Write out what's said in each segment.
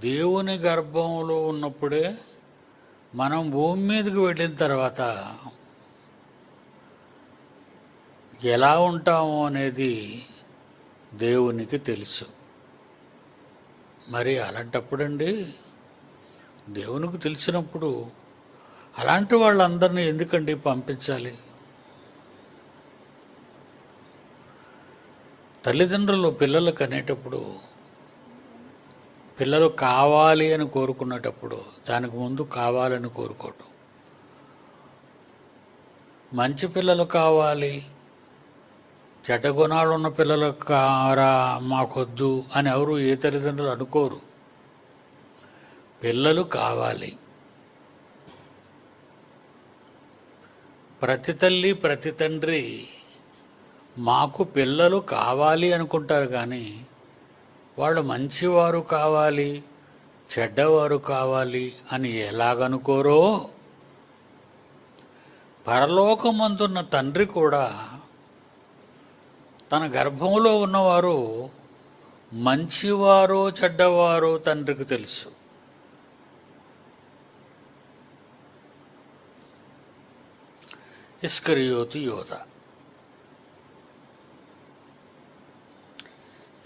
దేవుని గర్భంలో ఉన్నప్పుడే మనం భూమి మీదకి వెళ్ళిన తర్వాత ఎలా ఉంటాము అనేది దేవునికి తెలుసు. మరి అలాంటప్పుడండి దేవునికి తెలిసినప్పుడు అలాంటి వాళ్ళందరినీ ఎందుకండి పంపించాలి? తల్లిదండ్రులు పిల్లలకు అనేటప్పుడు పిల్లలు కావాలి అని కోరుకునేటప్పుడు దానికి ముందు కావాలని కోరుకోవటం. మంచి పిల్లలు కావాలి చెడ్డ గుణాలు ఉన్న పిల్లలు కారా మాకొద్దు అని ఎవరు ఏ తల్లిదండ్రులు అనుకోరు. పిల్లలు కావాలి. ప్రతి తల్లి ప్రతి తండ్రి మాకు పిల్లలు కావాలి అనుకుంటారు కానీ వాళ్ళు మంచివారు కావాలి చెడ్డవారు కావాలి అని ఎలాగనుకోరో పరలోకమందున్న తండ్రి కూడా తన గర్భంలో ఉన్నవారు మంచివారో చెడ్డవారో తండ్రికి తెలుసు. ఇస్కరియోతు యోధ.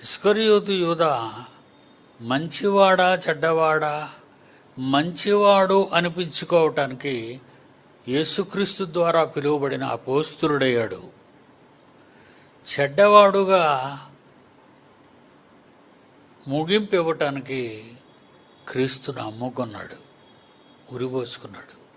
ఇస్కరియోతు యూద మంచివాడా చెడ్డవాడా? మంచివాడు అనిపించుకోవటానికి యేసుక్రీస్తు ద్వారా పిలువబడిన అపోస్తులుడయ్యాడు. చెడ్డవాడుగా ముగింపు ఇవ్వటానికి క్రీస్తును అమ్ముకున్నాడు ఉరిపోసుకున్నాడు.